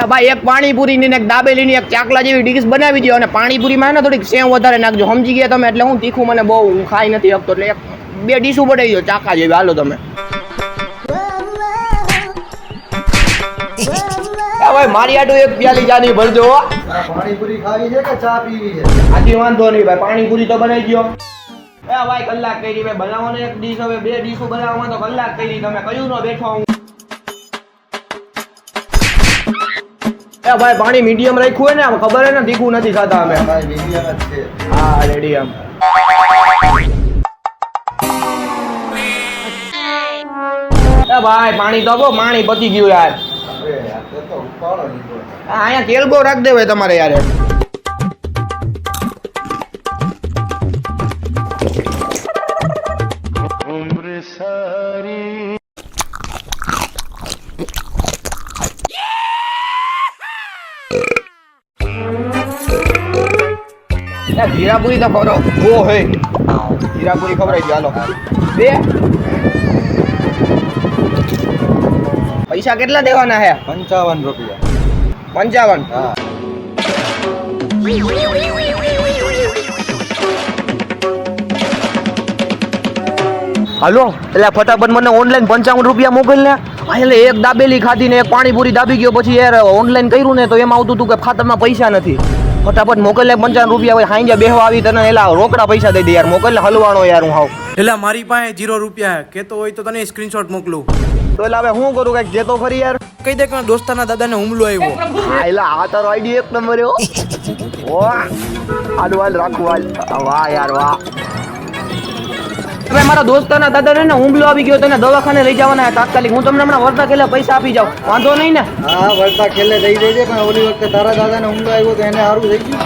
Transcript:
એ ભાઈ એક પાણીપુરી ની એક દાબેલી ની એક ચાકલા જેવી ડીશ બનાવી દો અને પાણીપુરીમાં ને થોડીક સેવ વધારે નાખજો. સમજી ગયા તમે એટલે હું તીખું મને બહુ હું ખાઈ નથી શકતો. એટલે એક બે ડીશું બનાવી દો ચાકા જેવી. હાલો તમે. ભાઈ મારી આટું એક પ્યાલી ચાની ભરજો હો. પાણીપુરી ખાવી છે કે ચા પીવી છે? આજી વાંધો નહીં ભાઈ પાણીપુરી તો બનાવી ગયો એ ભાઈ કલાક કરી ભાઈ બનાવવાનો એક ડીશ હવે બે ડીશો બનાવવામાં તો કલાક કરી. તમે કયું નો બેઠો હું? એ ભાઈ પાણી મીડિયમ રાખ્યું હોય ને આમ ખબર ને તીખું નથી ખાતા અમે. ભાઈ મીડિયમ જ છે. હા રેડી આમ એ ભાઈ પાણી તો આપો પાણી પતી ગયું યાર. અહીંયા તેલ બહુ રાખ દેવાય તમારે યાર. યાર જીરાપુરી તો ખરો ઓ હે. જીરાપુરી ખબર આવી હાલો. બે. પૈસા કેટલા દેવાના હે? પંચાવન રૂપિયા. પંચાવન. હા. હાલો એટલે ફટાફટ મને ઓનલાઈન પંચાવન રૂપિયા મોકલ ને. એટલે એક દાબેલી ખાધી ને એક પાણીપુરી દાબી ગયો પછી યાર ઓનલાઈન કર્યું ને તો એમાં આવતું હતું કે ખાતામાં પૈસા નથી. ફટાફટ મોકલે પંચાવન રૂપિયા હોય હાંજે બેહવા આવી તને એલા રોકડા પૈસા દઈ દે યાર મોકલે હલવાનો યાર હું હાવ. એટલે મારી પાસે જીરો રૂપિયા કેતો હોય તો તને સ્ક્રીનશોટ મોકલું. તો એટલે હવે હું કરું કંઈક જેતો ફરી યાર. કહી દે કે દોસ્તાના દાદાને હુમલો આવ્યો. એટલે આ તારો આઈડી એક નંબર એવો વાહ આડવાલ રાખવાલ રાખું વાહ યાર વાહ. હવે મારા દોસ્તના દાદા ને હુમલો આવી ગયો તેને દવાખાને લઈ જવાના તાત્કાલિક. હું તમને હમણાં વર્તા ખેલે પૈસા આપી જાઉં. વાંધો નહીં ને? હા વર્તા ખેલે દઈ દેજે પણ ઓલી વખતે તારા દાદાને હુમલો આવ્યો તો એને સારું થઈ ગયું.